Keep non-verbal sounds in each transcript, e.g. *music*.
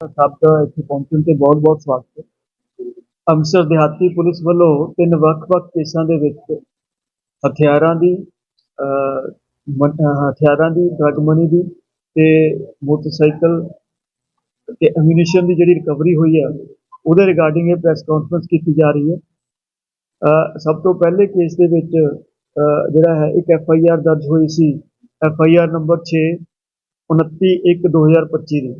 ਸਭ ਦਾ ਇੱਥੇ ਪਹੁੰਚਣ ਤੇ ਬਹੁਤ-ਬਹੁਤ ਸਵਾਗਤ ਹੈ। ਅੰਮ੍ਰਿਤਸਰ ਦਿਹਾਤੀ ਪੁਲਿਸ ਵੱਲੋਂ ਤਿੰਨ ਵੱਖ-ਵੱਖ ਕੇਸਾਂ ਦੇ ਵਿੱਚ ਹਥਿਆਰਾਂ ਦੀ ਹਥਿਆਰਾਂ ਦੀ ਡਰਗ ਮਨੀ ਦੀ ਤੇ ਮੋਟਰਸਾਈਕਲ ਤੇ ਐਮੂਨੀਸ਼ਨ ਦੀ ਜਿਹੜੀ ਰਿਕਵਰੀ ਹੋਈ ਹੈ ਉਹਦੇ ਰਿਗਾਰਡਿੰਗ ਇਹ ਪ੍ਰੈਸ ਕਾਨਫਰੰਸ ਕੀਤੀ ਜਾ ਰਹੀ ਹੈ। ਸਭ ਤੋਂ ਪਹਿਲੇ ਕੇਸ ਦੇ ਵਿੱਚ ਜਿਹੜਾ ਹੈ, ਇੱਕ ਐਫ ਆਈ ਆਰ ਦਰਜ ਹੋਈ ਸੀ। ਐਫ ਆਈ ਆਰ ਨੰਬਰ 6 29 1 2025 ਦੀ।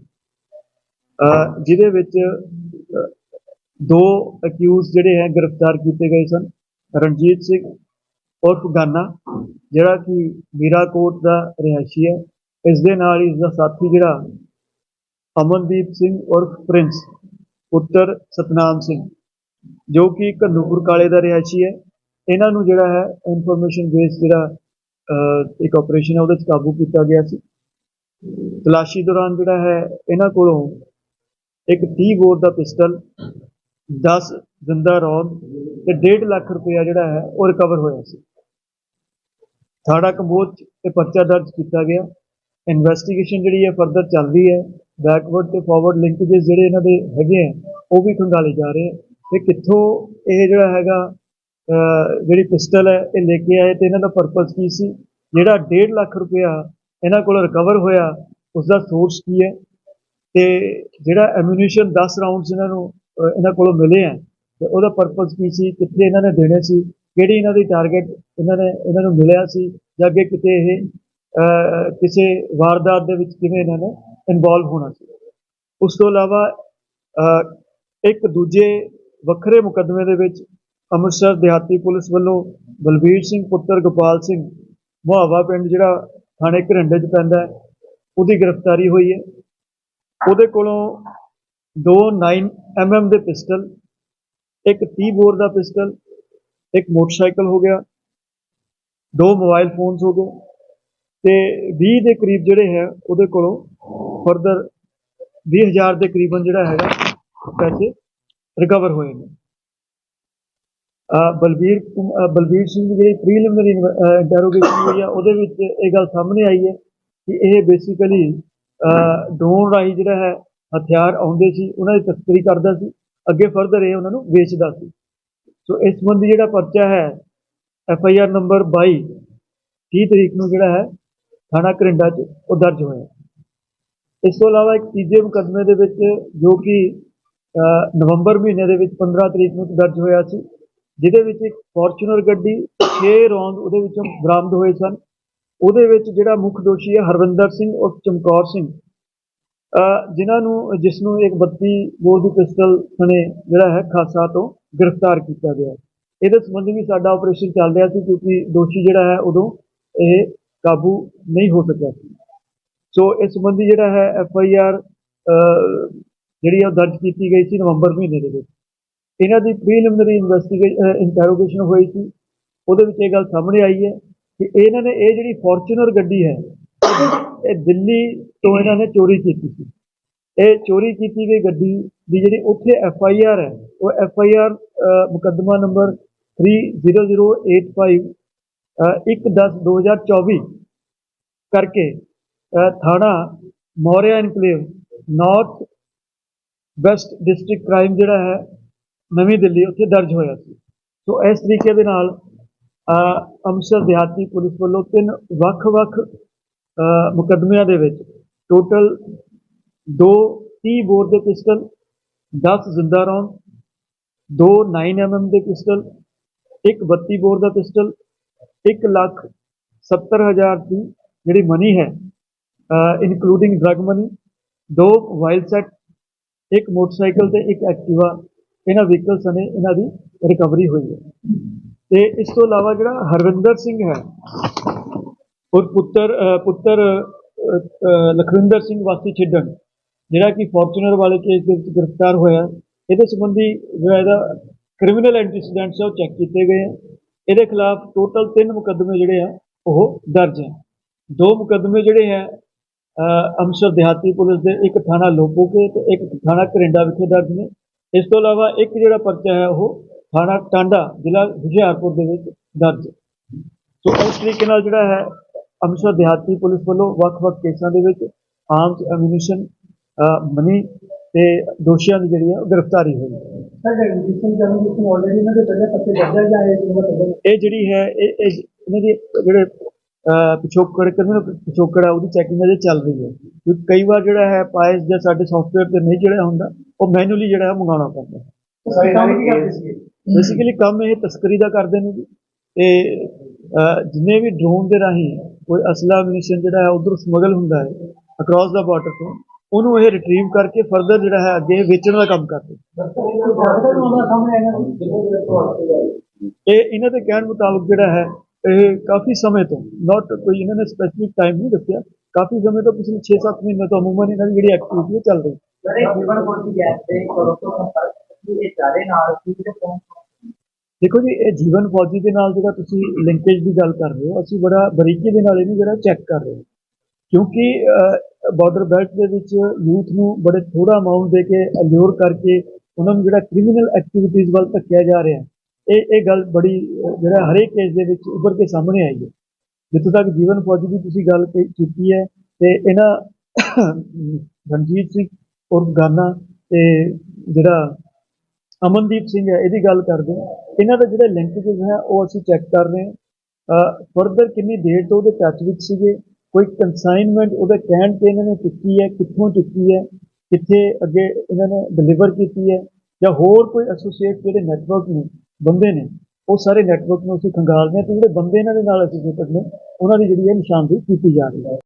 ਜਿਹਦੇ ਵਿੱਚ ਦੋ ਅਕਿਊਜ਼ ਜਿਹੜੇ ਹੈ, ਗ੍ਰਿਫਤਾਰ ਕੀਤੇ ਗਏ ਸਨ। ਰਣਜੀਤ ਸਿੰਘ ਉਰਫ ਗਾਨਾ, ਜਿਹੜਾ ਕਿ ਮੀਰਾਕੋਟ ਦਾ ਰਿਹਾਇਸ਼ੀ ਹੈ। ਇਸ ਦੇ ਨਾਲ ਹੀ ਇਸ ਦਾ ਸਾਥੀ ਜਿਹੜਾ ਅਮਨਦੀਪ ਸਿੰਘ ਉਰਫ ਪ੍ਰਿੰਸ, ਪੁੱਤਰ ਸਤਨਾਮ ਸਿੰਘ, ਜੋ ਕਿ ਘੱਲੂਪੁਰ ਕਾਲੇ ਦਾ ਰਿਹਾਇਸ਼ੀ ਹੈ। ਇਹਨਾਂ ਨੂੰ ਜਿਹੜਾ ਹੈ ਇਨਫੋਰਮੇਸ਼ਨ ਬੇਸ ਜਿਹੜਾ ਇੱਕ ਆਪਰੇਸ਼ਨ ਹੈ, ਉਹਦੇ ਚ ਕਾਬੂ ਕੀਤਾ ਗਿਆ ਸੀ। ਤਲਾਸ਼ੀ ਦੌਰਾਨ ਜਿਹੜਾ ਹੈ, ਇਹਨਾਂ ਕੋਲੋਂ ਇੱਕ 30 ਬੋਰ ਦਾ ਪਿਸਟਲ 10 ਜ਼ਿੰਦਾ ਰੌਂਦ ਤੇ 1.5 ਲੱਖ ਰੁਪਇਆ ਜਿਹੜਾ ਹੈ ਉਹ ਰਿਕਵਰ ਹੋਇਆ ਸੀ। ਥਾਣਾ ਕੰਬੋਜ ਤੇ ਪਰਚਾ ਦਰਜ ਕੀਤਾ ਗਿਆ। ਇਨਵੈਸਟੀਗੇਸ਼ਨ ਜਿਹੜੀ ਹੈ ਫਰਦਰ ਚੱਲ ਰਹੀ ਹੈ। ਬੈਕਵਰਡ ਤੇ ਫਾਰਵਰਡ ਲਿੰਕੇजेस ਜਿਹੜੇ ਇਹਨਾਂ ਦੇ ਹੈਗੇ ਆ ਉਹ ਵੀ ਖੰਗਾਲੇ ਜਾ ਰਹੇ ਆ ਤੇ ਕਿੱਥੋਂ ਇਹ ਜਿਹੜਾ ਹੈਗਾ ਜਿਹੜੀ ਪਿਸਟਲ ਹੈ, ਇਹ ਲੈ ਕੇ ਆਏ ਤੇ ਇਹਨਾਂ ਦਾ ਪਰਪਸ ਕੀ ਸੀ? ਜਿਹੜਾ 1.5 ਲੱਖ ਰੁਪਇਆ ਇਹਨਾਂ ਕੋਲ ਰਿਕਵਰ ਹੋਇਆ ਉਸ ਦਾ ਸੋਰਸ ਕੀ ਹੈ? ਤੇ ਜਿਹੜਾ ਐਮੂਨੀਸ਼ਨ 10 ਰਾਉਂਡਸ ਇਹਨਾਂ ਨੂੰ ਇਹਨਾਂ ਕੋਲੋਂ ਮਿਲੇ ਆ, ਤੇ ਉਹਦਾ ਪਰਪਸ ਕੀ ਸੀ, ਕਿੱਥੇ ਇਹਨਾਂ ਨੇ ਦੇਣੇ ਸੀ, ਕਿਹੜੀ ਇਹਨਾਂ ਦੀ ਟਾਰਗੇਟ ਇਹਨਾਂ ਨੇ, ਇਹਨਾਂ ਨੂੰ ਮਿਲਿਆ ਸੀ, ਜਾਂ ਅੱਗੇ ਕਿਤੇ ਇਹ ਕਿਸੇ ਵਾਰਦਾਤ ਦੇ ਵਿੱਚ ਕਿਵੇਂ ਇਹਨਾਂ ਨੇ ਇਨਵੋਲਵ ਹੋਣਾ ਸੀ। ਉਸ ਤੋਂ ਇਲਾਵਾ ਇੱਕ ਦੂਜੇ ਵੱਖਰੇ ਮੁਕੱਦਮੇ ਦੇ ਵਿੱਚ ਅੰਮ੍ਰਿਤਸਰ ਦਿਹਾਤੀ ਪੁਲਿਸ ਵੱਲੋਂ ਬਲਬੀਰ ਸਿੰਘ, ਪੁੱਤਰ ਗੋਪਾਲ ਸਿੰਘ ਮੁਹਾਵਾ ਪਿੰਡ ਜਿਹੜਾ ਥਾਣੇ ਘਰਿੰਡੇ 'ਚ ਪੈਂਦਾ ਉਹਦੀ ਗ੍ਰਿਫਤਾਰੀ ਹੋਈ ਹੈ। ਉਹਦੇ ਕੋਲੋਂ ਦੋ 9 mm ਦੇ ਪਿਸਟਲ, ਇੱਕ 30 ਬੋਰ ਦਾ ਪਿਸਟਲ, ਇੱਕ ਮੋਟਰਸਾਈਕਲ ਹੋ ਗਿਆ, ਦੋ ਮੋਬਾਈਲ ਫੋਨਸ ਹੋ ਗਏ ਤੇ 20 ਦੇ ਕਰੀਬ ਜਿਹੜੇ ਹੈ ਉਹਦੇ ਕੋਲੋਂ ਫਰਦਰ 20000 ਦੇ ਕਰੀਬਨ ਜਿਹੜਾ ਹੈਗਾ ਪੈਸੇ ਰਿਕਵਰ ਹੋਏ ਨੇ। ਬਲਬੀਰ ਬਲਬੀਰ ਸਿੰਘ ਦੀ ਜਿਹੜੀ ਪ੍ਰੀਲਿਮਿਨਰੀ ਇੰਟਰੋਗੇਸ਼ਨ ਹੋਈ ਆ, ਉਹਦੇ ਵਿੱਚ ਇਹ ਗੱਲ ਸਾਹਮਣੇ ਆਈ ਹੈ ਕਿ ਇਹ ਬੇਸਿਕਲੀ ਡਰੋਨ ਰਾਹੀਂ ਜਿਹੜਾ ਹੈ ਹਥਿਆਰ ਆਉਂਦੇ ਸੀ, ਉਹਨਾਂ ਦੀ ਤਸਕਰੀ ਕਰਦਾ ਸੀ, ਅੱਗੇ ਫਰਦਰ ਇਹ ਉਹਨਾਂ ਨੂੰ ਵੇਚਦਾ ਸੀ। ਸੋ ਇਸ ਸੰਬੰਧੀ ਜਿਹੜਾ ਪਰਚਾ ਹੈ ਐਫ ਆਈ ਆਰ ਨੰਬਰ 22 30 ਤਰੀਕ ਨੂੰ ਜਿਹੜਾ ਹੈ, ਥਾਣਾ ਕਰਿੰਡਾ 'ਚ ਉਹ ਦਰਜ ਹੋਇਆ। ਇਸ ਤੋਂ ਇਲਾਵਾ ਇੱਕ ਤੀਜੇ ਮੁਕੱਦਮੇ ਦੇ ਵਿੱਚ ਜੋ ਕਿ ਨਵੰਬਰ ਮਹੀਨੇ ਦੇ ਵਿੱਚ 15 ਤਰੀਕ ਨੂੰ ਦਰਜ ਹੋਇਆ ਸੀ, ਜਿਹਦੇ ਵਿੱਚ ਇੱਕ ਫੋਰਚੂਨਰ ਗੱਡੀ 6 ਰੌਂਦ ਉਹਦੇ ਵਿੱਚੋਂ ਬਰਾਮਦ ਹੋਏ ਸਨ। ਉਹਦੇ ਵਿੱਚ ਜਿਹੜਾ ਮੁੱਖ ਦੋਸ਼ੀ ਹੈ ਹਰਵਿੰਦਰ ਸਿੰਘ ਔਰ ਚਮਕੌਰ ਸਿੰਘ। ਜਿਨ੍ਹਾਂ ਨੂੰ ਜਿਸ ਨੂੰ ਇੱਕ 32 ਬੋਰ ਦੀ ਪਿਸਟਲ ਸਣੇ ਜਿਹੜਾ ਹੈ ਖਾਸਾ ਤੋਂ ਗ੍ਰਿਫਤਾਰ ਕੀਤਾ ਗਿਆ। ਇਹਦੇ ਸੰਬੰਧੀ ਵੀ ਸਾਡਾ ਆਪਰੇਸ਼ਨ ਚੱਲ ਰਿਹਾ ਸੀ ਕਿਉਂਕਿ ਦੋਸ਼ੀ ਜਿਹੜਾ ਹੈ ਉਦੋਂ ਇਹ ਕਾਬੂ ਨਹੀਂ ਹੋ ਸਕਿਆ ਸੀ। ਸੋ ਇਸ ਸੰਬੰਧੀ ਜਿਹੜਾ ਹੈ ਐਫ ਆਈ ਆਰ ਜਿਹੜੀ ਆ ਉਹ ਦਰਜ ਕੀਤੀ ਗਈ ਸੀ ਨਵੰਬਰ ਮਹੀਨੇ ਦੇ ਵਿੱਚ। ਇਹਨਾਂ ਦੀ ਪ੍ਰੀਲਿਮਿਨਰੀ ਇਨਵੈਸਟੀਗੇਸ਼ਨ ਇੰਟਰੋਗੇਸ਼ਨ ਹੋਈ ਸੀ। ਉਹਦੇ ਵਿੱਚ ਇਹ ਗੱਲ ਸਾਹਮਣੇ ਆਈ ਹੈ। ਕਿ ਇਹਨਾਂ ਨੇ ਇਹ ਜਿਹੜੀ ਫੋਰਚੂਨਰ ਗੱਡੀ ਹੈ, ਇਹ ਦਿੱਲੀ ਤੋਂ ਇਹਨਾਂ ਨੇ ਚੋਰੀ ਕੀਤੀ ਸੀ। ਇਹ ਚੋਰੀ ਕੀਤੀ ਗਈ ਗੱਡੀ ਦੀ ਜਿਹੜੀ ਉੱਥੇ ਐਫ ਆਈ ਆਰ ਹੈ, ਉਹ ਐਫ ਆਈ ਆਰ ਮੁਕੱਦਮਾ ਨੰਬਰ 30085 1/10/2024 ਕਰਕੇ ਥਾਣਾ Maurya enclave north west district crime ਜਿਹੜਾ ਹੈ, ਨਵੀਂ ਦਿੱਲੀ, ਉੱਥੇ ਦਰਜ ਹੋਇਆ ਸੀ। ਸੋ ਇਸ ਤਰੀਕੇ ਦੇ ਨਾਲ ਅੰਮ੍ਰਿਤਸਰ ਦਿਹਾਤੀ ਪੁਲਿਸ ਵੱਲੋਂ ਤਿੰਨ ਵੱਖ-ਵੱਖ ਅਹ, ਮੁਕੱਦਮਿਆਂ ਦੇ ਵਿੱਚ ਟੋਟਲ ਦੋ 30 ਬੋਰ ਦੇ ਪਿਸਟਲ 10 ਜ਼ਿੰਦਾ ਰੌਂਦ ਦੋ 9 mm ਦੇ ਪਿਸਟਲ ਇੱਕ 32 ਬੋਰ ਦਾ ਪਿਸਟਲ 1 ਲੱਖ 70 ਹਜ਼ਾਰ ਦੀ ਜਿਹੜੀ ਮਨੀ ਹੈ ਇਨਕਲੂਡਿੰਗ ਡਰਗ ਮਨੀ ਦੋ ਮੋਬਾਈਲ ਸੈੱਟ ਇੱਕ ਮੋਟਰਸਾਈਕਲ ਤੇ ਇੱਕ ਐਕਟਿਵਾ ਇਹਨਾਂ ਵਹੀਕਲ ਨੇ ਇਹਨਾਂ ਦੀ ਰਿਕਵਰੀ ਹੋਈ ਹੈ। ਤੇ ਇਸ ਤੋਂ ਇਲਾਵਾ ਜਿਹੜਾ ਹਰਵਿੰਦਰ ਸਿੰਘ ਹੈ, ਔਰ ਪੁੱਤਰ ਪੁੱਤਰ ਲਖਵਿੰਦਰ ਸਿੰਘ ਵਾਸੀ ਛਿੱਡਣ, ਜਿਹੜਾ ਕਿ ਫੋਰਚੂਨਰ ਵਾਲੇ ਕੇਸ ਦੇ ਵਿੱਚ ਗ੍ਰਿਫਤਾਰ ਹੋਇਆ, ਇਹਦੇ ਸੰਬੰਧੀ ਜਿਹੜਾ ਇਹਦਾ ਕ੍ਰਿਮੀਨਲ ਐਂਟੀਸੀਡੈਂਟਸ ਆ ਉਹ ਚੈੱਕ ਕੀਤੇ ਗਏ ਆ। ਇਹਦੇ ਖਿਲਾਫ ਟੋਟਲ ਤਿੰਨ ਮੁਕੱਦਮੇ ਜਿਹੜੇ ਆ, ਉਹ ਦਰਜ ਹੈ ਦੋ ਮੁਕੱਦਮੇ ਜਿਹੜੇ ਆ ਅੰਮ੍ਰਿਤਸਰ ਦਿਹਾਤੀ ਪੁਲਿਸ ਦੇ, ਇੱਕ ਥਾਣਾ ਲੋਪੋਕੇ ਤੇ ਇੱਕ ਥਾਣਾ ਕਰਿੰਡਾ ਵਿਖੇ ਦਰਜ ਨੇ। ਇਸ ਤੋਂ ਇਲਾਵਾ ਇੱਕ ਜਿਹੜਾ ਪਰਚਾ ਹੈ ਉਹ ਥਾਣਾ ਟਾਂਡਾ ਜ਼ਿਲ੍ਹਾ ਹੁਸ਼ਿਆਰਪੁਰ ਦੇ ਵਿੱਚ ਦਰਜ। ਹੈ ਸੋ ਇਸ ਤਰੀਕੇ ਨਾਲ ਜਿਹੜਾ ਹੈ ਅੰਮ੍ਰਿਤਸਰ ਦਿਹਾਤੀ ਪੁਲਿਸ ਵੱਲੋਂ ਵੱਖ-ਵੱਖ ਕੇਸਾਂ ਦੇ ਵਿੱਚ ਆਰਮਸ ਐਮੂਨੀਸ਼ਨ ਮਨੀ ਤੇ ਦੋਸ਼ੀਆਂ ਦੀ ਜਿਹੜੀ ਹੈ ਉਹ ਗ੍ਰਿਫਤਾਰੀ ਹੋਈ। ਇਹ ਜਿਹੜੀ ਹੈ ਇਹ ਇਹ ਇਹਨਾਂ ਦੇ ਜਿਹੜੇ ਪਿਛੋਕੜ ਕ੍ਰਿਮੀਨਲ ਪਿਛੋਕੜ ਹੈ ਉਹਦੀ ਚੈਕਿੰਗ ਅਜੇ ਚੱਲ ਰਹੀ ਹੈ। ਕਿਉਂਕਿ ਕਈ ਵਾਰ ਜਿਹੜਾ ਹੈ ਪਾਇਸ ਜਾਂ ਸਾਡੇ ਸੌਫਟਵੇਅਰ ਤੇ ਨਹੀਂ ਜਿਹੜਾ ਹੁੰਦਾ ਉਹ ਮੈਨੂਅਲੀ ਜਿਹੜਾ ਹੈ ਮੰਗਾਉਣਾ ਪੈਂਦਾ। ਸਰ ਕੰਮ ਕੀ ਕਰਦੇ ਸੀ ਬੇਸਿਕਲੀ ਕੰਮ ਇਹ ਤਸਕਰੀ ਦਾ ਕਰਦੇ ਨੇ ਜੀ। ਤੇ ਜਿੰਨੇ ਵੀ ਡਰੋਨ ਦੇ ਰਾਹੀਂ ਕੋਈ ਅਸਲਾ ਮਿਸ਼ਨ ਜਿਹੜਾ ਹੈ ਉਧਰ ਸਮਗਲ ਹੁੰਦਾ ਹੈ ਅਕ੍ਰੋਸ ਦਾ ਬਾਰਡਰ ਤੋਂ ਉਹਨੂੰ ਇਹ ਰਿਟਰੀਵ ਕਰਕੇ ਫਰਦਰ ਜਿਹੜਾ ਹੈ ਅੱਗੇ ਵੇਚਣ ਦਾ ਕੰਮ ਕਰਦੇ ਇਹ ਇਹਨਾਂ ਦੇ ਕਹਿਣ ਮੁਤਾਬਕ ਜਿਹੜਾ ਹੈ ਇਹ ਕਾਫੀ ਸਮੇਂ ਤੋਂ ਨਾਟ ਕੋਈ ਇਹਨਾਂ ਨੇ ਸਪੈਸੀਫਿਕ ਟਾਈਮ ਨਹੀਂ ਦੱਸਿਆ ਕਾਫੀ ਸਮੇਂ ਤੋਂ ਪਿਛਲੇ 6-7 ਮਹੀਨੇ ਤੋਂ ਅਮੂਮਨ ਇਹਨਾਂ ਦੀ ਜਿਹੜੀ ਐਕਟੀਵਿਟੀ ਚੱਲ ਰਹੀ ਹੈ। ਜਿਹੜੇ ਜੀਵਨ ਕੋਟੀ ਗੈਸ ਤੇ ਕਰੋ ਤੋਂ ਸੰਪਰਕ ਇਹ ਚਾਰੇ ਨਾਲ ਸੀ ਤੇ ਪਹੁੰਚ ਦੇਖੋ ਜੀ, ਇਹ ਜੀਵਨ ਫੌਜੀ ਦੇ ਨਾਲ ਜਿਹੜਾ ਤੁਸੀਂ ਲਿੰਕੇਜ ਦੀ ਗੱਲ ਕਰ ਰਹੇ ਹੋ, ਅਸੀਂ ਬੜਾ ਬਰੀਕੀ ਦੇ ਨਾਲ ਇਹਨੂੰ ਜਿਹੜਾ ਚੈੱਕ ਕਰ ਰਹੇ ਹਾਂ। ਕਿਉਂਕਿ ਬਾਰਡਰ ਬੈਲਟ ਦੇ ਵਿੱਚ ਯੂਥ ਨੂੰ ਬੜੇ ਥੋੜਾ ਅਮਾਉਂਟ ਦੇ ਕੇ ਅਲਿਓਰ ਕਰਕੇ ਉਹਨਾਂ ਨੂੰ ਜਿਹੜਾ ਕ੍ਰਿਮੀਨਲ ਐਕਟੀਵਿਟੀਜ਼ ਵੱਲ ਧੱਕਿਆ ਜਾ ਰਿਹਾ ਇਹ ਇਹ ਗੱਲ ਬੜੀ ਜਿਹੜਾ ਹਰੇਕ ਕੇਸ ਦੇ ਵਿੱਚ ਉੱਭਰ ਕੇ ਸਾਹਮਣੇ ਆਈ ਹੈ। ਜਿੱਥੋਂ ਤੱਕ ਜੀਵਨ ਫੌਜੀ ਦੀ ਤੁਸੀਂ ਗੱਲ ਕੀ- ਕੀਤੀ ਹੈ, ਤੇ ਇਹਨਾਂ *coughs* ਰਣਜੀਤ ਸਿੰਘ ਉਰਫ ਗਾਨਾ, ਤੇ ਜਿਹੜਾ ਅਮਨਦੀਪ ਸਿੰਘ ਹੈ, ਇਹਦੀ ਗੱਲ ਕਰਦੇ ਹਾਂ। ਇਹਨਾਂ ਦਾ ਜਿਹੜਾ ਲਿੰਕੇਜ ਹੈ, ਉਹ ਅਸੀਂ ਚੈੱਕ ਕਰ ਰਹੇ ਹਾਂ। ਫਰਦਰ ਕਿੰਨੀ ਦੇਰ ਤੋਂ ਉਹਦੇ ਟੱਚ ਵਿੱਚ ਸੀਗੇ, ਕੋਈ ਕੰਸਾਈਨਮੈਂਟ ਉਹਦੇ ਕਹਿਣ ਤੇ ਇਹਨਾਂ ਨੇ ਚੁੱਕੀ ਹੈ, ਕਿੱਥੋਂ ਚੁੱਕੀ ਹੈ, ਕਿੱਥੇ ਅੱਗੇ ਇਹਨਾਂ ਨੇ ਡਿਲੀਵਰ ਕੀਤੀ ਹੈ, ਜਾਂ ਹੋਰ ਕੋਈ ਐਸੋਸੀਏਟ ਜਿਹੜੇ ਨੈਟਵਰਕ ਨੇ, ਬੰਦੇ ਨੇ, ਉਹ ਸਾਰੇ ਨੈਟਵਰਕ ਨੂੰ ਅਸੀਂ ਖੰਗਾਲ ਰਹੇ ਹਾਂ ਤੇ ਜਿਹੜੇ ਬੰਦੇ ਇਹਨਾਂ ਦੇ ਨਾਲ ਐਸੋਸੀਏਟਡ ਨੇ, ਉਹਨਾਂ ਦੀ ਜਿਹੜੀ ਹੈ ਨਿਸ਼ਾਨਦੇਹੀ ਕੀਤੀ ਜਾ ਰਹੀ ਹੈ।